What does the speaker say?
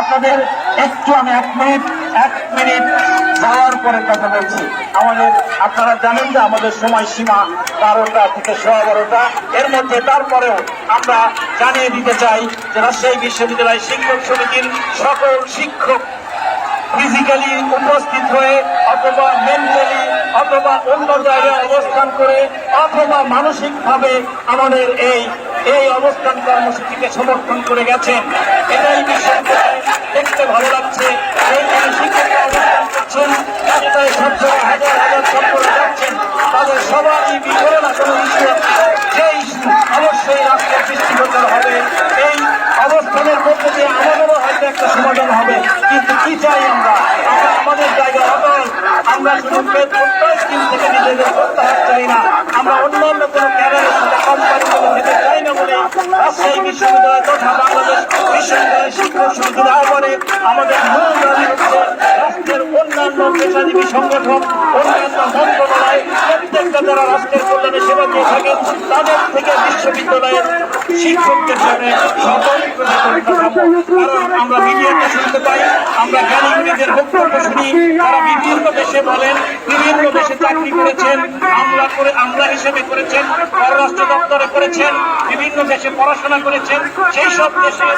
আপনাদের একটু আমি এক মিনিট এক মিনিট যাওয়ার পরে কথা বলছি। আমাদের, আপনারা জানেন যে আমাদের সময়সীমা বারোটা থেকে সোয়া বারোটা। এর মধ্যে তারপরেও আমরা জানিয়ে দিতে চাই যে রাজশাহী বিশ্ববিদ্যালয় শিক্ষক সমিতির সকল শিক্ষক ফিজিক্যালি উপস্থিত হয়ে অথবা মেন্টালি অথবা অন্য জায়গায় অবস্থান করে অথবা মানসিকভাবে আমাদের এই এই অবস্থান কর্মসূচিকে সমর্থন করে গেছেন। এটাই বিশ্ববিদ্যালয়ে। দেখতে ভালো লাগছে। এইখানে শিক্ষকরা অবস্থান করছেন রাস্তায় সবসময় হাজার হাজার ছাত্ররা যাচ্ছেন। তাদের সবারই ইস্যু সেই অবশ্যই হবে। এই অবস্থানের মধ্যে দিয়ে আমাদেরও হয়তো একটা সমাধান হবে। কিন্তু কি চাই আমরা? আমরা আমাদের জায়গা আমরা শুধু স্কিম থেকে নিজেদের চাই না। আমরা অন্যান্য কোনো ক্যাডারের সাথে কোম্পানিগুলো যেতে চাই না বলে রাজশাহী বিশ্ববিদ্যালয় তথা বাংলাদেশ আমাদের রাষ্ট্রের অন্যান্য পেশাজীবী সংগঠন, অন্যান্য মন্ত্রণালয়, প্রত্যেকটা যারা রাষ্ট্রের কল্যাণে সেবা দিয়ে থাকেন, তাদের থেকে বিশ্ববিদ্যালয়ের শিক্ষকদের সাথে আমরা মিডিয়াতে শুনতে পাই, আমরা জ্ঞানীগুলিদের বক্তব্য শুনি, তারা বিভিন্ন দেশে বলেন, বিভিন্ন দেশে চাকরি করেছেন, আমরা করে, আমরা হিসেবে করেছেন, পররাষ্ট্র দপ্তরে করেছেন, বিভিন্ন দেশে পড়াশোনা করেছেন, সেই সব দেশে